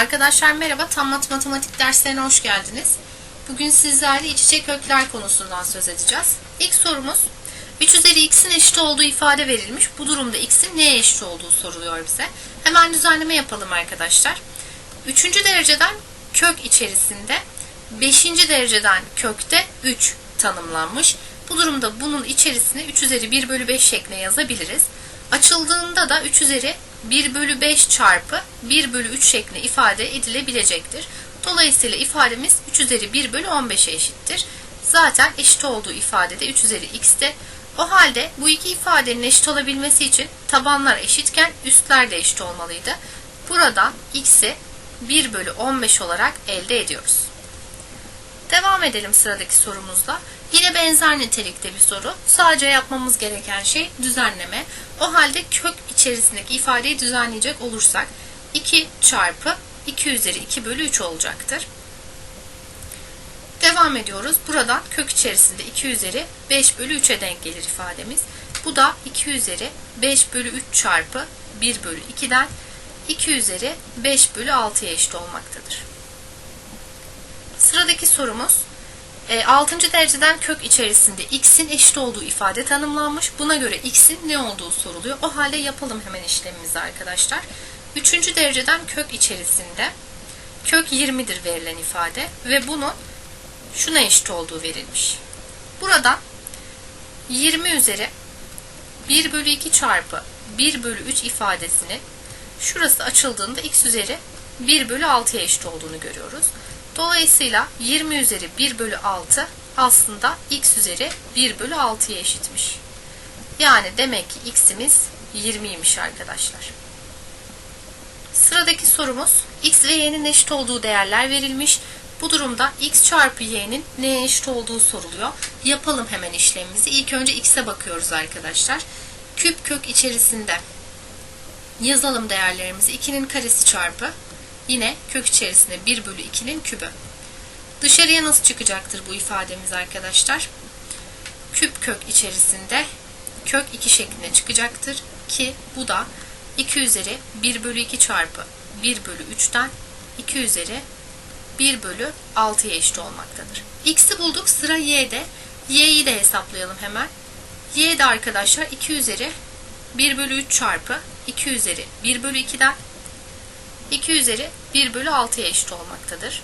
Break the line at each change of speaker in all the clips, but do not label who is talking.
Arkadaşlar merhaba, Tam Mat Matematik derslerine hoş geldiniz. Bugün sizlerle iç içe kökler konusundan söz edeceğiz. İlk sorumuz, 3 üzeri x'in eşit olduğu ifade verilmiş. Bu durumda x'in neye eşit olduğu soruluyor bize. Hemen düzenleme yapalım arkadaşlar. 3. dereceden kök içerisinde 5. dereceden kökte 3 tanımlanmış. Bu durumda bunun içerisine 3 üzeri 1 bölü 5 şeklinde yazabiliriz. Açıldığında da 3 üzeri 1 bölü 5 çarpı 1 bölü 3 şeklinde ifade edilebilecektir. Dolayısıyla ifademiz 3 üzeri 1 bölü 15'e eşittir. Zaten eşit olduğu ifadede 3 üzeri x'te. O halde bu iki ifadenin eşit olabilmesi için tabanlar eşitken üstler de eşit olmalıydı. Buradan x'i 1 bölü 15 olarak elde ediyoruz. Devam edelim sıradaki sorumuzla. Yine benzer nitelikte bir soru. Sadece yapmamız gereken şey düzenleme. O halde kök içerisindeki ifadeyi düzenleyecek olursak 2 çarpı 2 üzeri 2 bölü 3 olacaktır. Devam ediyoruz. Buradan kök içerisinde 2 üzeri 5 bölü 3'e denk gelir ifademiz. Bu da 2 üzeri 5 bölü 3 çarpı 1 bölü 2'den 2 üzeri 5 bölü 6'ya eşit olmaktadır. Sıradaki sorumuz 6. dereceden kök içerisinde x'in eşit olduğu ifade tanımlanmış. Buna göre x'in ne olduğu soruluyor. O halde yapalım hemen işlemimizi arkadaşlar. 3. dereceden kök içerisinde kök 20'dir verilen ifade ve bunun şuna eşit olduğu verilmiş. Buradan 20 üzeri 1 bölü 2 çarpı 1 bölü 3 ifadesini şurası açıldığında x üzeri 1 bölü 6'ya eşit olduğunu görüyoruz. Dolayısıyla 20 üzeri 1 bölü 6 aslında x üzeri 1 bölü 6'ya eşitmiş. Yani demek ki x'imiz 20'ymiş arkadaşlar. Sıradaki sorumuz x ve y'nin eşit olduğu değerler verilmiş. Bu durumda x çarpı y'nin neye eşit olduğu soruluyor. Yapalım hemen işlemimizi. İlk önce x'e bakıyoruz arkadaşlar. Küp kök içerisinde yazalım değerlerimizi. 2'nin karesi çarpı Yine kök içerisinde 1 bölü 2'nin kübü. Dışarıya nasıl çıkacaktır bu ifademiz arkadaşlar? Küp kök içerisinde kök 2 şeklinde çıkacaktır ki bu da 2 üzeri 1 bölü 2 çarpı 1 bölü 3'ten 2 üzeri 1 bölü 6'ya eşit olmaktadır. X'i bulduk sıra y'de. Y'yi de hesaplayalım hemen. Y de arkadaşlar 2 üzeri 1 bölü 3 çarpı 2 üzeri 1 bölü 2'den 2 üzeri 1 bölü 6'ya eşit olmaktadır.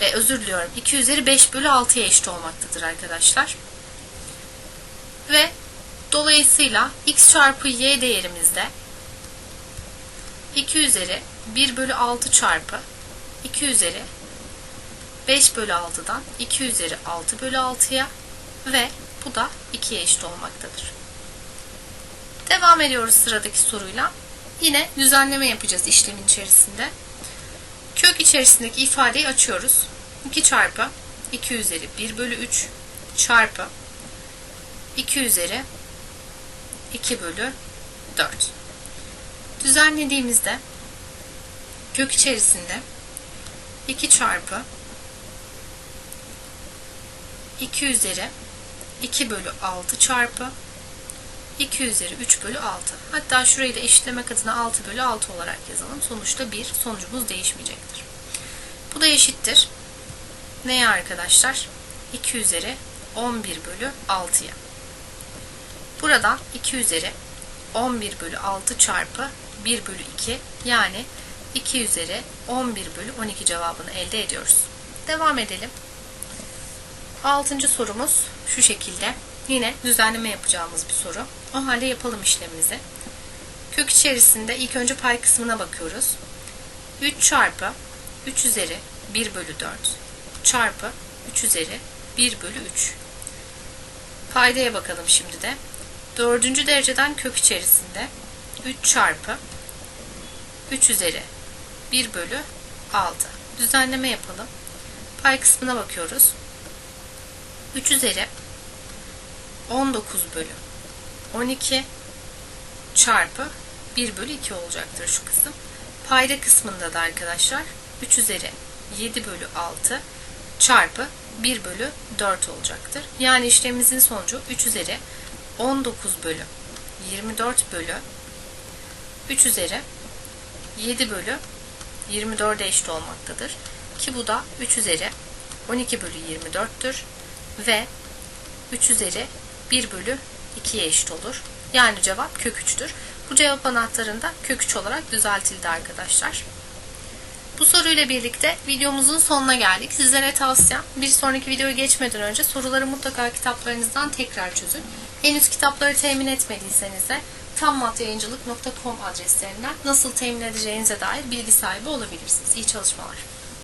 Ve özür diliyorum 2 üzeri 5 bölü 6'ya eşit olmaktadır arkadaşlar. Ve dolayısıyla x çarpı y değerimizde 2 üzeri 1 bölü 6 çarpı 2 üzeri 5 bölü 6'dan 2 üzeri 6 bölü 6'ya ve bu da 2'ye eşit olmaktadır. Devam ediyoruz sıradaki soruyla. Yine düzenleme yapacağız işlemin içerisinde. Kök içerisindeki ifadeyi açıyoruz. 2 çarpı 2 üzeri 1 bölü 3 çarpı 2 üzeri 2 bölü 4. Düzenlediğimizde kök içerisinde 2 çarpı 2 üzeri 2 bölü 6 çarpı 2 üzeri 3 bölü 6. Hatta şurayı da eşitlemek adına 6 bölü 6 olarak yazalım. Sonuçta 1. Sonucumuz değişmeyecektir. Bu da eşittir. Neye arkadaşlar? 2 üzeri 11 bölü 6'ya. Buradan 2 üzeri 11 bölü 6 çarpı 1 bölü 2 yani 2 üzeri 11 bölü 12 cevabını elde ediyoruz. Devam edelim. Altıncı sorumuz şu şekilde. Yine düzenleme yapacağımız bir soru. O halde yapalım işlemimizi. Kök içerisinde ilk önce pay kısmına bakıyoruz. 3 çarpı 3 üzeri 1 bölü 4 çarpı 3 üzeri 1 bölü 3. Paydaya bakalım şimdi de. Dördüncü dereceden kök içerisinde 3 çarpı 3 üzeri 1 bölü 6. Düzenleme yapalım. Pay kısmına bakıyoruz. 3 üzeri 19 bölü 12 çarpı 1 bölü 2 olacaktır şu kısım. Payda kısmında da arkadaşlar 3 üzeri 7 bölü 6 çarpı 1 bölü 4 olacaktır. Yani işlemimizin sonucu 3 üzeri 19 bölü 24 bölü 3 üzeri 7 bölü 24'e eşit olmaktadır. Ki bu da 3 üzeri 12 bölü 24'tür ve 3 üzeri 1 bölü 2'ye eşit olur. Yani cevap kök 3'tür. Bu cevap anahtarında kök 3 olarak düzeltildi arkadaşlar. Bu soruyla birlikte videomuzun sonuna geldik. Sizlere tavsiyem bir sonraki videoya geçmeden önce soruları mutlaka kitaplarınızdan tekrar çözün. Henüz kitapları temin etmediyseniz de tammatyayıncılık.com adreslerinden nasıl temin edeceğinize dair bilgi sahibi olabilirsiniz. İyi çalışmalar.